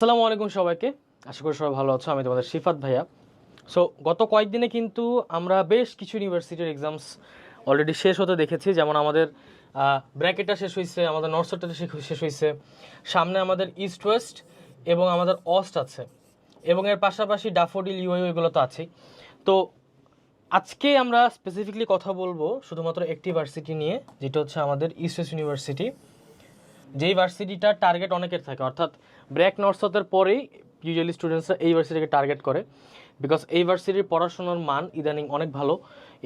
আসসালামু আলাইকুম সবাইকে। আশা করি সবাই ভালো আছো, আমি তোমাদের শিফাত ভাইয়া। সো গত কয়েকদিনে কিন্তু আমরা বেশ কিছু ইউনিভার্সিটির এক্সামস অলরেডি শেষ হতে দেখেছি। যেমন আমাদের ব্র্যাকেটটা শেষ হয়েছে আমাদের নর্থসটা শেষ হয়েছে সামনে আমাদের ইস্ট ওয়েস্ট এবং আমাদের অস্ট আছে। এবং এর পাশাপাশি ডাফোডিল ইউআইও এগুলো তো আছেই। তো, আজকে আমরা স্পেসিফিকলি কথা বলব শুধুমাত্র একটি ভার্সিটি নিয়ে, যেটা হচ্ছে আমাদের ইস্ট ওয়েস্ট ইউনিভার্সিটি যেই ভার্সিটিটার টার্গেট অনেকের থাকে, অর্থাৎ ব্র্যাক নর্থসাউথের পরেই ইউজুয়ালি স্টুডেন্টসরা এই ভার্সিটিকে টার্গেট করে। বিকজ এই ভার্সিটির পড়াশোনার মান ইদানিং অনেক ভালো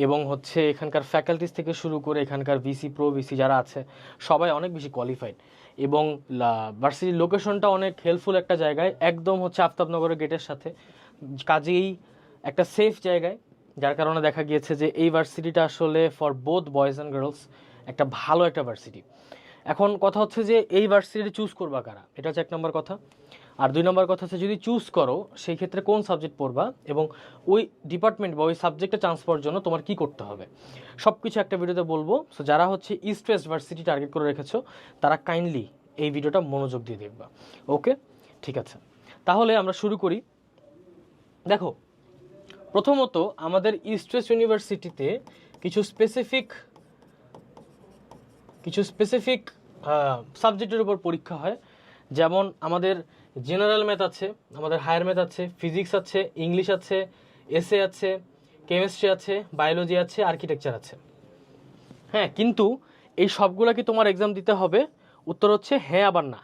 এবং হচ্ছে এখানকার ফ্যাকাল্টিস থেকে শুরু করে এখানকার ভিসি প্রো ভিসি যারা আছে, সবাই অনেক বেশি কোয়ালিফাইড এবং ভার্সিটির লোকেশনটা অনেক হেল্পফুল একটা জায়গায়, একদম হচ্ছে আফতাবনগরের গেটের সাথে। কাজেই একটা সেফ জায়গায়, যার কারণে দেখা গিয়েছে যে এই ভার্সিটিটা আসলে for both boys and girls একটা ভালো একটা ভার্সিটি এখন কথা হচ্ছে যে এই ভার্সিটি চুজ করবা কারা? এটা হচ্ছে এক নম্বর কথা। আর দুই নম্বর কথা হচ্ছে যদি চুজ করো, সেই ক্ষেত্রে কোন সাবজেক্ট পড়বা এবং ওই ডিপার্টমেন্ট বা ওই সাবজেক্টে চান্স পাওয়ার জন্য তোমার কি করতে হবে? সব কিছু একটা ভিডিওতে বলব। সো যারা হচ্ছে ইস্ট ওয়েস্ট ভার্সিটি টার্গেট করে রেখেছো, তারা কাইন্ডলি এই ভিডিওটা মনোযোগ দিয়ে দেখবা। ওকে ঠিক আছে। তাহলে আমরা শুরু করি। দেখো, প্রথমত আমাদের ইস্ট ওয়েস্ট ইউনিভার্সিটিতে কিছু স্পেসিফিক কিছু স্পেসিফিক সাবজেক্টের উপর পরীক্ষা হয়। যেমন আমাদের জেনারেল ম্যাথ আছে, আমাদের হায়ার ম্যাথ আছে ফিজিক্স আছে ইংলিশ আছে এসএ আছে কেমিস্ট্রি আছে বায়োলজি আছে আর্কিটেকচার আছে। হ্যাঁ কিন্তু এই সবগুলো কি তোমার এক্সাম দিতে হবে? উত্তর হচ্ছে হ্যাঁ আবার না।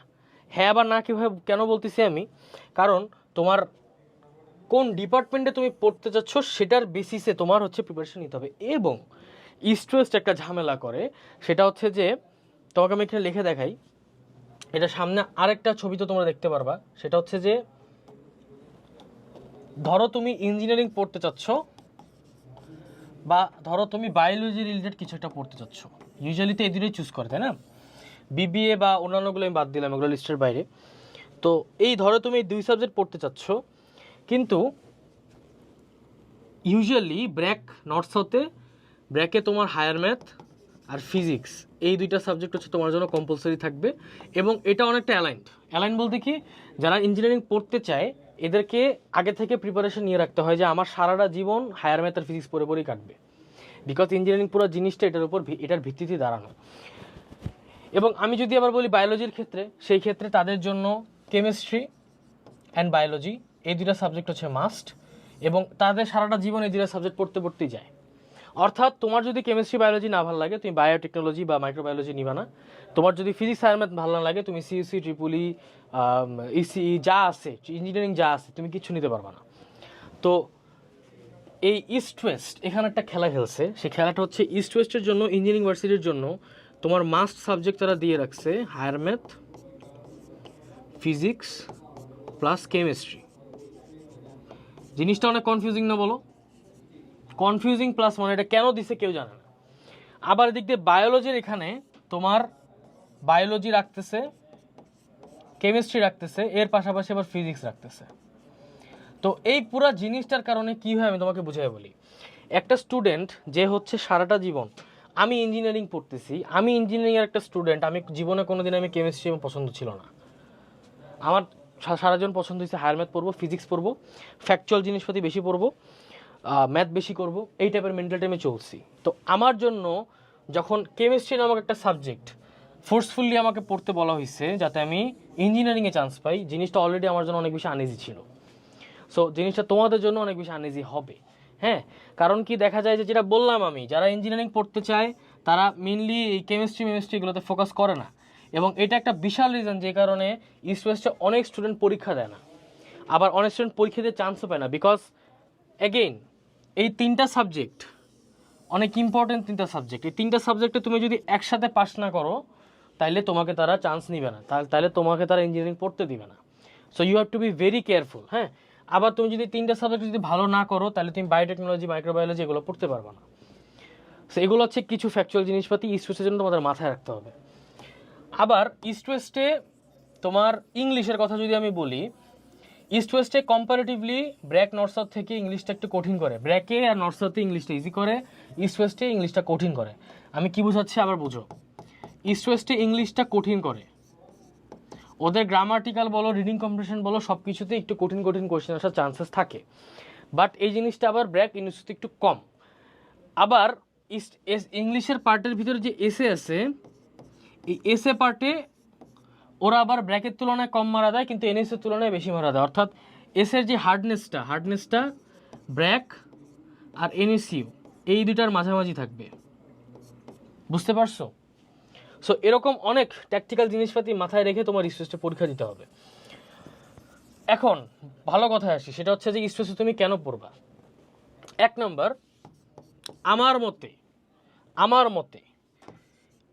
হ্যাঁ আবার না কীভাবে, কেন বলতেছি আমি? কারণ তোমার কোন ডিপার্টমেন্টে তুমি পড়তে চাচ্ছ, সেটার বেসিসে তোমার হচ্ছে প্রিপারেশন নিতে হবে। এবং ইস্ট ওয়েস্ট একটা ঝামেলা করে, সেটা হচ্ছে যে, তোমাকে আমি এখানে লিখে দেখাই। এটা সামনে আরেকটা ছবি তো তোমরা দেখতে পারবা। সেটা হচ্ছে যে, ধরো তুমি ইঞ্জিনিয়ারিং পড়তে চাচ্ছ, বা ধরো তুমি বায়োলজি রিলেটেড কিছু একটা পড়তে চাচ্ছ। ইউজুয়ালি তো এই দুটোই চুজ করে, তাই না? বিবিএ বা অন্যান্যগুলো আমি বাদ দিলাম, এগুলো লিস্টের বাইরে। তো এই ধরো তুমি এই দুই সাবজেক্ট পড়তে চাচ্ছ, কিন্তু ইউজুয়ালি ব্র্যাক নর্থ সাউথে ব্র্যাকে তোমার হায়ার ম্যাথ আর ফিজিক্স, এই দুইটা সাবজেক্ট হচ্ছে তোমার জন্য কম্পালসারি থাকবে এবং এটা অনেকটা অ্যালাইন্ড অ্যালাইন বলতে কি, যারা ইঞ্জিনিয়ারিং পড়তে চায়, এদেরকে আগে থেকে প্রিপারেশন নিয়ে রাখতে হয় যে আমার সারাটা জীবন হায়ার ম্যাথ আর ফিজিক্স পড়ে পড়েই কাটবে। বিকজ ইঞ্জিনিয়ারিং পুরো জিনিসটা এটার উপর এটার ভিত্তিতে দাঁড়ানো। এবং আমি যদি আবার বলি বায়োলজির ক্ষেত্রে, সেই ক্ষেত্রে তাদের জন্য কেমিস্ট্রি অ্যান্ড বায়োলজি এই দুটা সাবজেক্ট হচ্ছে মাস্ট এবং তাদের সারাটা জীবন এই দুটা সাবজেক্ট পড়তে পড়তেই যায়। অর্থাৎ তোমার যদি কেমিস্ট্রি বায়োলজি না ভালো লাগে, তুমি বায়োটেকনোলজি বা মাইক্রোবায়োলজি নিবা না। তোমার যদি ফিজিক্স আর ম্যাথ ভালো না লাগে, তুমি সিইসি ট্রিপুলি ইসি যা আছে ইঞ্জিনিয়ারিং যা আছে, তুমি কিছু নিতে পারবা না। তো এই ইস্ট ওয়েস্ট এখানে একটা খেলা খেলছে। সেই খেলাটা হচ্ছে ইস্ট ওয়েস্টের জন্য ইঞ্জিনিয়ারিং ভার্সিটির জন্য তোমার মাস্ট সাবজেক্ট তারা দিয়ে রাখছে higher math physics plus chemistry জিনিসটা অনেক কনফিউজিং না বলো? কনফিউজিং প্লাস ওয়ান এটা কেন দিছে কেউ জানে না। আবার এদিক দিয়ে বায়োলজির এখানে তোমার বায়োলজি রাখতেছে কেমিস্ট্রি রাখতেছে, এর পাশাপাশি আবার ফিজিক্স রাখতেছে। তো এই পুরা জিনিসটার কারণে কী হয় আমি তোমাকে বুঝাই বলি। একটা স্টুডেন্ট যে হচ্ছে সারাটা জীবন, আমি ইঞ্জিনিয়ারিং পড়তেছি, আমি ইঞ্জিনিয়ারিংয়ের একটা স্টুডেন্ট আমি জীবনে কোনোদিন আমি কেমিস্ট্রি পছন্দ ছিল না। আমার সা- সারাজন পছন্দ হয়েছে হায়ার ম্যাথ পড়ব ফিজিক্স পড়ব ফ্যাকচুয়াল জিনিসপাতি বেশি পড়ব। ম্যাথ বেশি করব, এই টাইপের মেন্টালিটি আমি চলছি। তো আমার জন্য যখন কেমিস্ট্রি নামক একটা সাবজেক্ট ফোর্সফুলি আমাকে পড়তে বলা হয়েছে, যাতে আমি ইঞ্জিনিয়ারিংয়ে চান্স পাই, জিনিসটা অলরেডি আমার জন্য অনেক বেশি আনইজি ছিল। সো জিনিসটা তোমাদের জন্য অনেক বেশি আনইজি হবে। হ্যাঁ কারণ কি দেখা যায় যে যেটা বললাম আমি, যারা ইঞ্জিনিয়ারিং পড়তে চায়, তারা মেনলি এই কেমিস্ট্রি মেমিস্ট্রিগুলোতে ফোকাস করে না। এবং এটা একটা বিশাল রিজন যে কারণে ইস্ট ওয়েস্টে অনেক স্টুডেন্ট পরীক্ষা দেয় না। আবার অনেক স্টুডেন্ট পরীক্ষা দিয়ে চান্সও পায় না বিকজ এগেইন এই তিনটা সাবজেক্ট অনেক ইম্পর্টেন্ট তিনটা সাবজেক্ট এই তিনটা সাবজেক্টে তুমি যদি একসাথে পাস না করো, তাইলে তোমাকে তারা চান্স নিবে না তাহলে তাহলে তোমাকে তারা ইঞ্জিনিয়ারিং পড়তে দিবে না। So you have to be very careful হ্যাঁ? আবার তুমি যদি তিনটা সাবজেক্ট যদি ভালো না করো তাহলে তুমি বায়োটেকনোলজি মাইক্রোবায়োলজি এগুলো পড়তে পারবে না। সো এগুলো হচ্ছে কিছু ফ্যাকচুয়াল জিনিসপাতি ইস্টওয়েস্টের জন্য তোমাদের মাথায় রাখতে হবে। আবার ইস্টওয়েস্টে তোমার ইংলিশের কথা যদি আমি বলি ইস্ট ওয়েস্টে কম্পারেটিভলি ব্র্যাক নর্থ সাউথ থেকে ইংলিশটা একটু কঠিন করে। ব্র্যাকে আর নর্থ সাউথে ইংলিশটা ইজি করে ইস্ট ওয়েস্টে ইংলিশটা কঠিন করে। আমি কি বোঝাচ্ছি আবার বুঝো। ইস্ট ওয়েস্টে ইংলিশটা কঠিন করে। ওদের গ্রামাটিক্যাল বলো রিডিং কম্পিটিশন বলো সব কিছুতে একটু কঠিন কঠিন কোয়েশ্চেন আসার চান্সেস থাকে। বাট এই জিনিসটা আবার ব্র্যাক ইউনিভার্সিটি একটু কম। আবার ইস্ট ইংলিশের পার্টের ভিতরে যে এসে আছে, এই এসে পার্টে ওরা আবার ব্র্যাকের তুলনায় কম মারা দেয়, কিন্তু এনএস এর তুলনায় বেশি মারা দেয়। অর্থাৎ এসের যে হার্ডনেসটা হার্ডনেসটা ব্র্যাক আর এনএসইউ এই দুটার মাঝামাঝি থাকবে। বুঝতে পারছ? সো এরকম অনেক ট্যাকটিক্যাল জিনিসপাতি মাথায় রেখে তোমার স্পেসটা পরীক্ষা দিতে হবে। এখন, ভালো কথা আসি, সেটা হচ্ছে যে স্পেসে তুমি কেন পড়বা? এক নম্বর, আমার মতে আমার মতে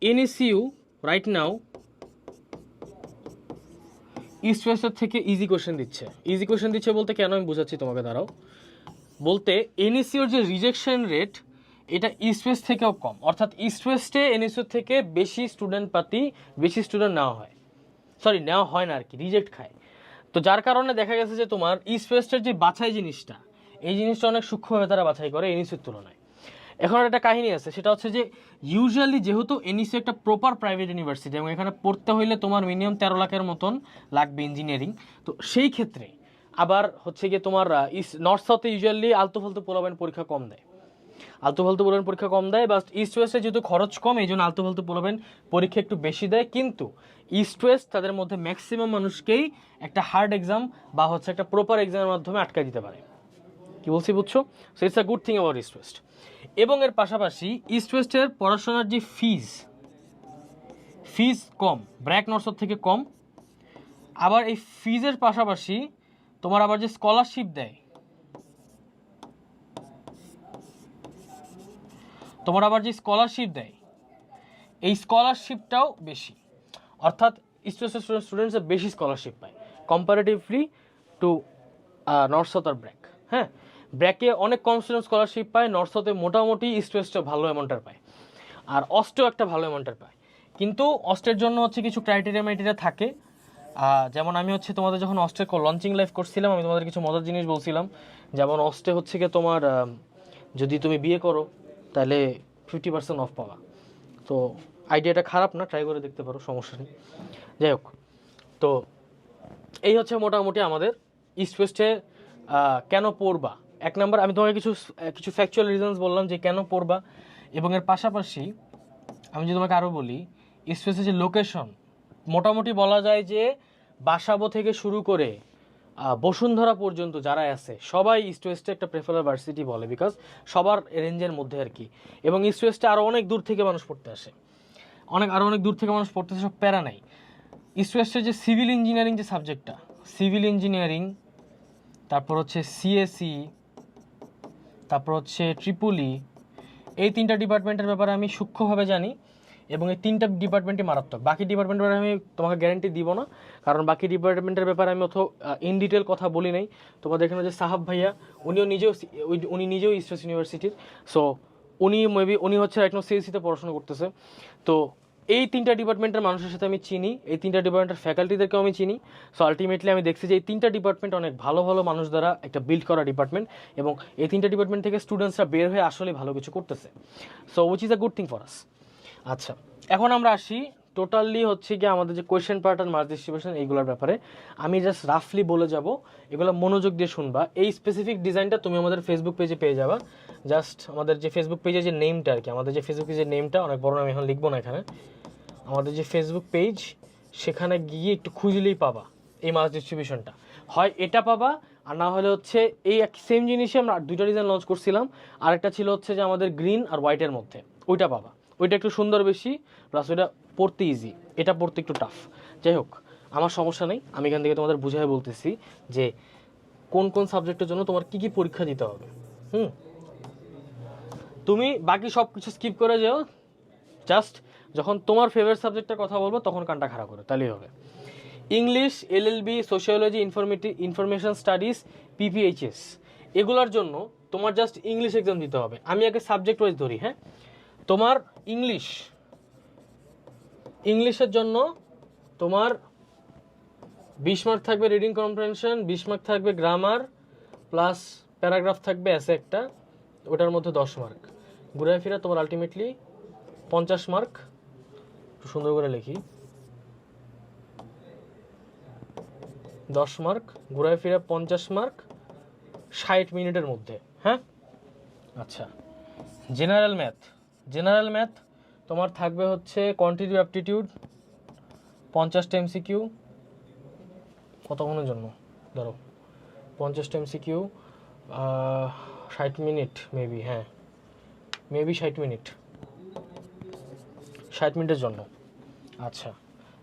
এনএসইউ রাইট নাও স্পেসের থেকে ইজি কোশ্চেন দিচ্ছে। ইজি কোশ্চেন দিচ্ছে বলতে কেন আমি বোঝাচ্ছি তোমাকে, দাঁড়াও। বলতে এনএসইউর যে রিজেকশন রেট এটা স্পেস থেকেও কম। অর্থাৎ স্পেসটে এনএসইউ থেকে বেশি স্টুডেন্ট পাতি, বেশি স্টুডেন্ট নেওয়া হয়। সরি নেওয়া হয় না আর কি রিজেক্ট খায়। তো যার কারণে দেখা গেছে যে তোমার স্পেসটার যে বাছাই জিনিসটা, এই জিনিসটা অনেক সূক্ষ্মভাবে তারা বাছাই করে এনএসইউর তুলনায়। এখন একটা কাহিনী আছে, সেটা হচ্ছে যে ইউজুয়ালি যেহেতু এনইসি একটা প্রপার প্রাইভেট ইউনিভার্সিটি এবং এখানে পড়তে হইলে তোমার মিনিমাম তেরো লাখের মতন লাগবে ইঞ্জিনিয়ারিং তো সেই ক্ষেত্রে আবার হচ্ছে গিয়ে তোমার নর্থ সাউথে ইউজুয়ালি আলতু ফালতু পোলাবেন পরীক্ষা কম দেয়। আলতু ফালতু পোলাবেন পরীক্ষা কম দেয় বা ইস্ট ওয়েস্টে যেহেতু খরচ কম এই জন্য আলতু ফালতু পোলাবেন পরীক্ষা একটু বেশি দেয়, কিন্তু ইস্ট ওয়েস্ট তাদের মধ্যে ম্যাক্সিমাম মানুষকেই একটা হার্ড এক্সাম বা হচ্ছে একটা প্রপার এক্সামের মাধ্যমে আটকায় দিতে পারে। কি বলছি বুঝছ? So it's a good thing about East West এবং এর পাশাপাশি ইস্ট ওয়েস্টের পড়াশোনার যে ফিজ ফিজ কম ব্র্যাক নর্সর থেকে কম। আবার এই ফিজের পাশাপাশি তোমার আবার যে স্কলারশিপ দেয়, তোমার আবার যে স্কলারশিপ দেয়, এই স্কলারশিপটাও বেশি। অর্থাৎ ওয়েস্টের স্টুডেন্টসরা বেশি স্কলারশিপ পায় কম্পারেটিভলি টু নর্থ সাউথ আর ব্র্যাক হ্যাঁ? ব্র্যাকে অনেক কম স্টুডেন্ট স্কলারশিপ পায়, নর্থ সাউথে মোটামুটি ইস্ট ভালো অ্যামাউন্টের পায়। আর অস্টেও একটা ভালো অ্যামাউন্টের পায়। কিন্তু অস্টের জন্য হচ্ছে কিছু ক্রাইটেরিয়া মাইটেরিয়া থাকে। যেমন আমি হচ্ছে তোমাদের যখন অস্টের লঞ্চিং লাইফ করছিলাম, আমি তোমাদের কিছু মজার জিনিস বলছিলাম। যেমন অস্টে হচ্ছে গিয়ে তোমার যদি তুমি বিয়ে করো, তাহলে ফিফটি পার্সেন্ট অফ পাবা। তো আইডিয়াটা খারাপ না ট্রাই করে দেখতে পারো, সমস্যা নেই। যাই হোক, তো এই হচ্ছে মোটামুটি আমাদের ইস্ট ওয়েস্টে কেন পড়বা? এক নম্বর, আমি তোমাকে কিছু কিছু ফ্যাকচুয়াল রিজনস বললাম যে কেন পড়বা। এবং এর পাশাপাশি আমি যদি তোমাকে আরও বলি ওয়েস্টের যে লোকেশন মোটামুটি বলা যায় যে বাসাবো থেকে শুরু করে বসুন্ধরা পর্যন্ত যারা আছে, সবাই ইস্ট ওয়েস্টে একটা প্রেফার ভার্সিটি বলে বিকজ সবার রেঞ্জের মধ্যে আর কি। এবং ইস্ট ওয়েস্টে আরও অনেক দূর থেকে মানুষ পড়তে আসে। অনেক আরও অনেক দূর থেকে মানুষ পড়তে আসে, সব প্যারা নাই। ইস্ট ওয়েস্টের যে সিভিল ইঞ্জিনিয়ারিং যে সাবজেক্টটা সিভিল ইঞ্জিনিয়ারিং তারপর হচ্ছে সিএসি তারপর হচ্ছে ট্রিপুলি এই তিনটা ডিপার্টমেন্টের ব্যাপারে আমি সূক্ষ্মভাবে জানি এবং এই তিনটা ডিপার্টমেন্টই মারাত্মক। বাকি ডিপার্টমেন্টের ব্যাপারে আমি তোমাকে গ্যারান্টি দিব না, কারণ বাকি ডিপার্টমেন্টের ব্যাপারে আমি অত ইন ডিটেল কথা বলি নাই। তোমাদের এখানে যে সাহাব ভাইয়া, উনিও নিজেও উনি নিজেও ইস্ট ওয়েস্ট ইউনিভার্সিটির সো উনি মেবি উনি হচ্ছে এখন সিএসিতে পড়াশোনা করতেছে। তো এই তিনটা ডিপার্টমেন্টের মানুষের সাথে আমি চিনি, এই তিনটা ডিপার্টমেন্টের ফ্যাকাল্টিদেরকেও আমি চিনি। সো আলটিমেটলি আমি দেখছি যে এই তিনটা ডিপার্টমেন্ট অনেক ভালো ভালো মানুষ দ্বারা একটা বিল্ড করা ডিপার্টমেন্ট এবং এই তিনটা ডিপার্টমেন্ট থেকে স্টুডেন্টসরা বের হয়ে আসলে ভালো কিছু করতেছে। So which is a good thing for us আচ্ছা এখন আমরা আসি টোটালি হচ্ছে কি আমাদের যে কোয়েশ্চেন আর মার্ক ডিস্ট্রিবিউশন এইগুলোর ব্যাপারে। আমি জাস্ট রাফলি বলে যাব। এগুলো মনোযোগ দিয়ে শুনবা। এই স্পেসিফিক ডিজাইনটা তুমি আমাদের ফেসবুক পেজে পেয়ে যাবা। জাস্ট আমাদের যে ফেসবুক পেজে যে নেমটা আর কি, আমাদের যে ফেসবুক পেজের নেমটা অনেক বড় আমি এখন লিখব না এখানে। আমাদের যে ফেসবুক পেজ সেখানে গিয়ে একটু খুঁজলেই পাবা এই মাস ডিস্ট্রিবিউশনটা হয় এটা পাবা, আর না হলে হচ্ছে এই এক সেম জিনিসে আমরা দুইটা ডিজাইন লঞ্চ করছিলাম। আরেকটা ছিল হচ্ছে যে আমাদের গ্রিন আর হোয়াইটের মধ্যে। ওইটা পাবা। ওইটা একটু সুন্দর বেশি প্লাস ওইটা পড়তে ইজি এটা পড়তে একটু টাফ যাই হোক, আমার সমস্যা নেই, আমি এখান থেকে তোমাদের বুঝাই বলতেছি যে কোন কোন সাবজেক্টের জন্য তোমার কি কি পরীক্ষা দিতে হবে। হুম? তুমি বাকি সব কিছু স্কিপ করে যাও জাস্ট যখন তোমার ফেভারিট সাবজেক্টের কথা বলব তখন কানটা খারাপ করে, তাহলেই হবে। English LLB sociology informative information studies PPHS এগুলোর জন্য তোমার জাস্ট ইংলিশ এক্সাম দিতে হবে। আমি আগে সাবজেক্ট ওয়াইজ ধরি হ্যাঁ? তোমার ইংলিশ ইংলিশের জন্য তোমার বিশ মার্ক থাকবে রিডিং কম্প্রেনশন বিশ মার্ক থাকবে গ্রামার প্লাস প্যারাগ্রাফ থাকবে এসে একটা, ওটার মধ্যে দশ মার্ক ঘুরে ফিরে তোমার আলটিমেটলি পঞ্চাশ মার্ক একটু সুন্দর করে লিখি। দশ মার্ক ঘুরায় ফিরে পঞ্চাশ মার্ক ষাট মিনিটের মধ্যে হ্যাঁ? আচ্ছা। জেনারেল ম্যাথ জেনারেল ম্যাথ তোমার থাকবে হচ্ছে কোয়ান্টিটিভ অ্যাপটিটিউড পঞ্চাশটা এমসিকিউ কতক্ষণের জন্য ধরো পঞ্চাশটা এমসিকিউ ষাট মিনিট মেবি হ্যাঁ মেবি ষাট মিনিট। ষাট মিনিটের জন্য। আচ্ছা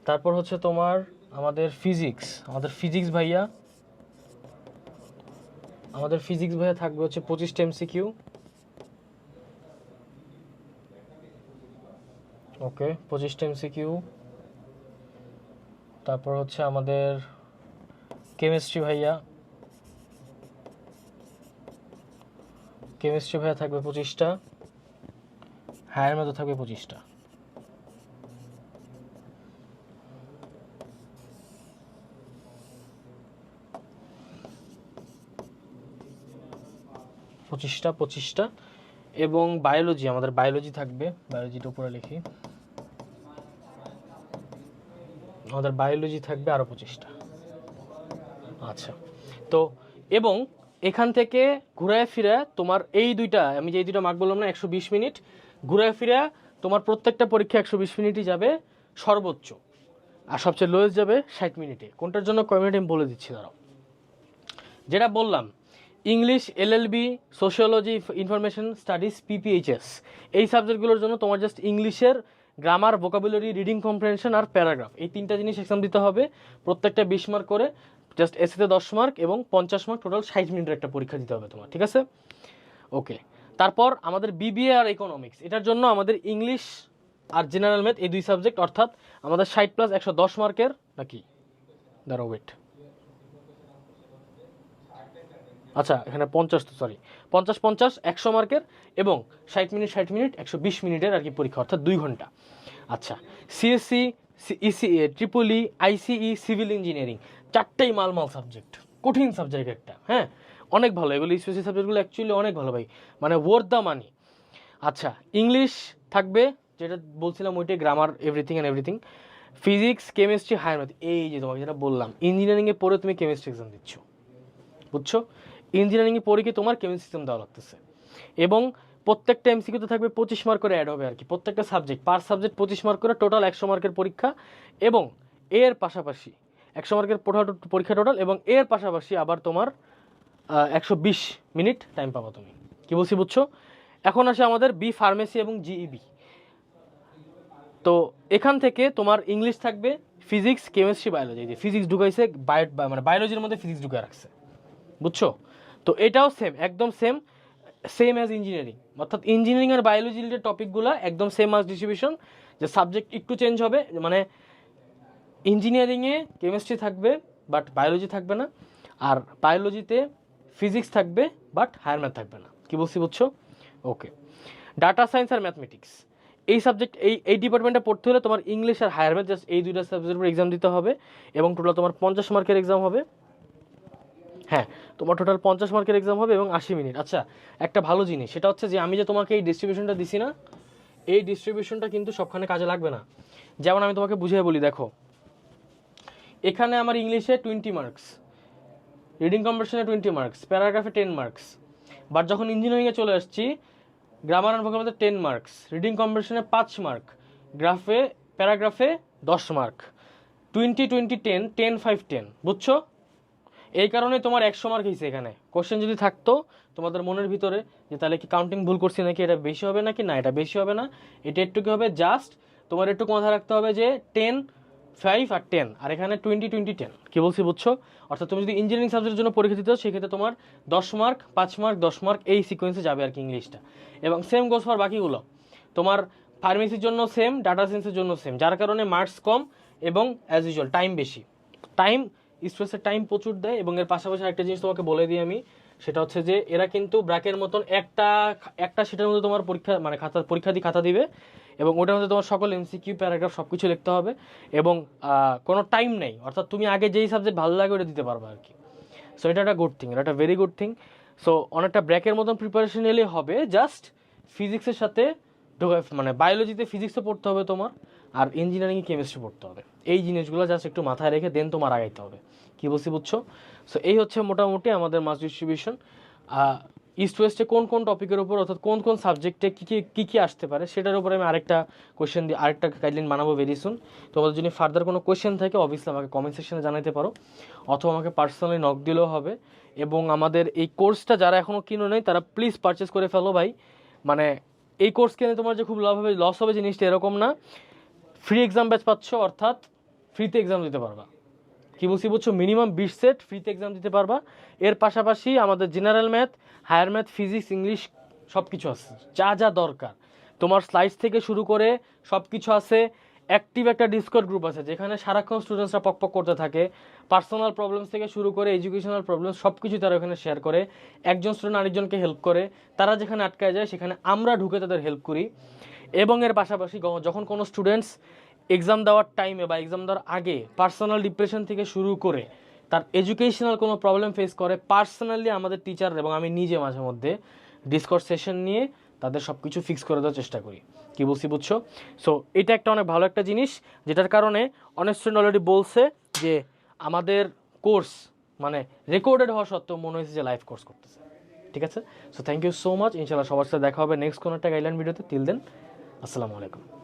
তারপর হচ্ছে তোমার আমাদের ফিজিক্স আমাদের ফিজিক্স ভাইয়া, আমাদের ফিজিক্স ভাইয়া থাকবে হচ্ছে পঁচিশটা এমসিকিউ ওকে, পঁচিশটা এমসিকিউ তারপর হচ্ছে আমাদের কেমিস্ট্রি ভাইয়া। কেমিস্ট্রি ভাইয়া থাকবে পঁচিশটা, হায়ার মধ্যে থাকবে পঁচিশটা। পঁচিশটা পঁচিশটা। এবং বায়োলজি আমাদের বায়োলজি থাকবে। বায়োলজিটা উপরে লিখি। আমাদের বায়োলজি থাকবে আরও পঁচিশটা। আচ্ছা তো এবং এখান থেকে ঘুরায় ফিরে তোমার এই দুইটা, আমি যে দুইটা মার্ক বললাম না, একশো বিশ মিনিট, ঘুরায় ফিরে তোমার প্রত্যেকটা পরীক্ষা একশো বিশ মিনিটই যাবে সর্বোচ্চ। আর সবচেয়ে লোয়েস্ট যাবে ষাট মিনিটে। কোনটার জন্য কয় মিনিট আমি বলে দিচ্ছি, দাঁড়াও। যেটা বললাম English LLB sociology information studies PPHS এই সাবজেক্টগুলোর জন্য তোমার জাস্ট ইংলিশের গ্রামার ভোকাবুলারি রিডিং কম্প্রেনশন আর প্যারাগ্রাফ এই তিনটা জিনিস এক্সাম দিতে হবে। প্রত্যেকটা বিশ মার্ক করে জাস্ট এসিতে দশ মার্ক এবং পঞ্চাশ মার্ক টোটাল ষাট মিনিটের একটা পরীক্ষা দিতে হবে তোমার, ঠিক আছে? ওকে তারপর আমাদের বিবিএ আর ইকোনমিক্স এটার জন্য আমাদের ইংলিশ আর জেনারেল ম্যাথ এই দুই সাবজেক্ট অর্থাৎ আমাদের ষাট প্লাস একশো দশ মার্কের নাকি? দাঁড়াও ওয়েট আচ্ছা এখানে পঞ্চাশ তো সরি পঞ্চাশ পঞ্চাশ, একশো মার্কের এবং ষাট মিনিট ষাট মিনিট, একশো বিশ মিনিটের আর কি পরীক্ষা, অর্থাৎ দুই ঘণ্টা। আচ্ছা CSC EC triple E ICE civil engineering চারটেই মালমাল সাবজেক্ট কঠিন সাবজেক্ট একটা হ্যাঁ? অনেক ভালো, এগুলো স্পেশাল সাবজেক্টগুলো অ্যাকচুয়ালি অনেক ভালো ভাই মানে ওয়ার্থ দ্য মানি আচ্ছা ইংলিশ থাকবে, যেটা বলছিলাম ওইটাই grammar everything and everything physics chemistry higher math এই যে তোমাকে যেটা বললাম ইঞ্জিনিয়ারিংয়ে পড়ে তুমি কেমিস্ট্রি এক্সাম দিচ্ছ, বুঝছ? ইঞ্জিনিয়ারিংয়ে পড়ে কি তোমার কেমিস্ট্রি সিস্টেম দেওয়া লাগতেছে। এবং প্রত্যেকটা এমসিকিউতে থাকবে পঁচিশ মার্ক করে অ্যাড হবে আর কি, প্রত্যেকটা সাবজেক্ট পার সাবজেক্ট পঁচিশ মার্ক করে টোটাল একশো মার্কের পরীক্ষা এবং এর পাশাপাশি একশো মার্কের পরীক্ষা টোটাল এবং এর পাশাপাশি আবার তোমার একশো বিশ মিনিট টাইম পাবো তুমি। কি বলছি বুঝছ? এখন আসে আমাদের বি ফার্মেসি এবং জিইবি তো এখান থেকে তোমার ইংলিশ থাকবে ফিজিক্স কেমিস্ট্রি বায়োলজি ফিজিক্স ঢুকাইছে বায়ো মানে বায়োলজির মধ্যে ফিজিক্স ঢুকে রাখছে। বুঝছ? তো এটাও সেম একদম সেম সেম অ্যাজ ইঞ্জিনিয়ারিং অর্থাৎ ইঞ্জিনিয়ারিং আর বায়োলজি রিলেটেড টপিকগুলো একদম সেম আজ ডিস্ট্রিবিউশন যে সাবজেক্ট একটু চেঞ্জ হবে মানে ইঞ্জিনিয়ারিংয়ে কেমিস্ট্রি থাকবে বাট বায়োলজি থাকবে না, আর বায়োলজিতে ফিজিক্স থাকবে বাট হায়ার ম্যাথ থাকবে না। কি বলছি বুঝছ? ওকে ডাটা সায়েন্স আর ম্যাথমেটিক্স এই সাবজেক্ট এই এই ডিপার্টমেন্টে পড়তে হলে তোমার ইংলিশ আর হায়ার ম্যাথ জাস্ট এই দুইটা সাবজেক্টের উপর এক্সাম দিতে হবে, এবং টোটাল তোমার পঞ্চাশ মার্কের এক্সাম হবে। হ্যাঁ তোমার টোটাল পঞ্চাশ মার্কের এক্সাম হবে এবং আশি মিনিট আচ্ছা একটা ভালো জিনিস, সেটা হচ্ছে যে আমি যে তোমাকে এই ডিস্ট্রিবিউশনটা দিছি না, এই ডিস্ট্রিবিউশনটা কিন্তু সবখানে কাজে লাগবে না। যেমন আমি তোমাকে বুঝিয়ে বলি, দেখো, এখানে আমার ইংলিশে টোয়েন্টি মার্কস রিডিং কম্পিটিশনে টোয়েন্টি মার্কস প্যারাগ্রাফে টেন মার্কস বাট যখন ইঞ্জিনিয়ারিংয়ে চলে আসছি গ্রামার অ্যান্ড ভোকাবুলারিতে টেন মার্কস রিডিং কম্পিটিশনে পাঁচ মার্ক গ্রাফে প্যারাগ্রাফে দশ mark twenty twenty ten ten five ten বুঝছ? এই কারণে তোমার একশো মার্ক হয়েছে এখানে। কোশ্চেন যদি থাকতো, তোমাদের মনের ভিতরে যে তাহলে কি কাউন্টিং ভুল করছি নাকি, এটা বেশি হবে নাকি? না, এটা বেশি হবে না। এটা একটু কি হবে? জাস্ট তোমার একটু মাথায় রাখতে হবে যে টেন ফাইভ আর টেন আর এখানে টোয়েন্টি টোয়েন্টি টেন কি বলছি বুঝছ? অর্থাৎ তুমি যদি ইঞ্জিনিয়ারিং সাবজেক্টের জন্য পরীক্ষা দিতে সেক্ষেত্রে তোমার দশ মার্ক পাঁচ মার্ক দশ মার্ক এই সিকোয়েন্সে যাবে আর কি ইংলিশটা এবং সেম গোস ফর বাকিগুলো। তোমার ফার্মেসির জন্য সেম ডাটা সায়েন্সের জন্য সেম যার কারণে মার্কস কম এবং অ্যাজ ইউজুয়াল টাইম বেশি। টাইম স্ট্রেসের টাইম প্রচুর দেয় এবং এর পাশাপাশি একটা জিনিস তোমাকে বলে দিই আমি, সেটা হচ্ছে যে এরা কিন্তু ব্র্যাকের মতন একটা একটা সেটার মধ্যে তোমার পরীক্ষা মানে খাতা, পরীক্ষা দিয়ে খাতা দিবে এবং ওটার মধ্যে তোমার সকল এমসিকিউ প্যারাগ্রাফ সব কিছু লিখতে হবে এবং কোনো টাইম নেই। অর্থাৎ তুমি আগে যেই সাবজেক্ট ভালো লাগে ওটা দিতে পারবে আর কি সো এটা একটা গুড থিং এটা একটা ভেরি গুড থিং সো অনেকটা ব্র্যাকের মতন প্রিপারেশন এলে হবে জাস্ট ফিজিক্সের সাথে মানে বায়োলজিতে ফিজিক্সও পড়তে হবে তোমার, আর ইঞ্জিনিয়ারিংয়ে কেমিস্ট্রি পড়তে হবে। এই জিনিসগুলো জাস্ট একটু মাথায় রেখে দেন তোমার আগাইতে হবে। কী বলছি বুঝছ? সো এই হচ্ছে মোটামুটি আমাদের মাস ডিস্ট্রিবিউশন ইস্ট ওয়েস্টে কোন কোন টপিকের উপর, অর্থাৎ কোন কোন সাবজেক্টে কী কী কী কী আসতে পারে, সেটার উপরে আমি আরেকটা কোয়েশ্চেন দিয়ে আরেকটা গাইডলাইন বানাবো ভেরি সুন তোমাদের যদি ফার্দার কোনো কোয়েশ্চেন থাকে অবভিয়াসলি আমাকে কমেন্ট সেকশনে জানাতে পারো। অথবা আমাকে পার্সোনালি নক দিলেও হবে। এবং আমাদের এই কোর্সটা যারা এখনও কিনো নেই, তারা প্লিজ পারচেস করে ফেলো ভাই। মানে এই কোর্স কিনে তোমার যে খুব লাভ হবে লস হবে জিনিসটা এরকম না। ফ্রি এক্সাম ব্যাচ পাচ্ছ, অর্থাৎ ফ্রিতে এক্সাম দিতে পারবা। কি বলছি বলছো মিনিমাম বিশ সেট ফ্রিতে এক্সাম দিতে পারবা। এর পাশাপাশি আমাদের general math higher math physics English সব কিছু আছে। যা যা দরকার। তোমার স্লাইডস থেকে শুরু করে সব কিছু আছে। অ্যাক্টিভ একটা ডিসকট গ্রুপ আছে, যেখানে সারাক্ষণ স্টুডেন্টসরা পকপক করতে থাকে পার্সোনাল প্রবলেমস থেকে শুরু করে এডুকেশনাল প্রবলেম সব কিছু তারা ওখানে শেয়ার করে, একজন স্টুডেন্ট আরেকজনকে হেল্প করে, তারা যেখানে আটকায় যায় সেখানে আমরা ঢুকে তাদের হেল্প করি। এবং এর পাশাপাশি যখন কোনো স্টুডেন্টস এক্সাম দেওয়ার টাইমে বা এক্সাম দেওয়ার আগে পার্সোনাল ডিপ্রেশন থেকে শুরু করে তার এডুকেশনাল কোনো প্রবলেম ফেস করে পার্সোনালি আমাদের টিচার এবং আমি নিজে মাঝে মধ্যে ডিসকস সেশন নিয়ে তাদের সব কিছু ফিক্স করে দেওয়ার চেষ্টা করি। কি বলছি বুঝছ? সো এটা একটা অনেক ভালো একটা জিনিস, যেটার কারণে অনেক স্টুডেন্ট অলরেডি বলছে যে আমাদের কোর্স মানে রেকর্ডেড হওয়া সত্ত্বেও মনে হয়েছে যে লাইভ কোর্স করতেছে। ঠিক আছে? So thank you so much ইনশাল্লাহ সবার সাথে দেখা হবে নেক্সট কোনো একটা গাইডলাইন ভিডিওতে তিল দেন আসসালামু আলাইকুম।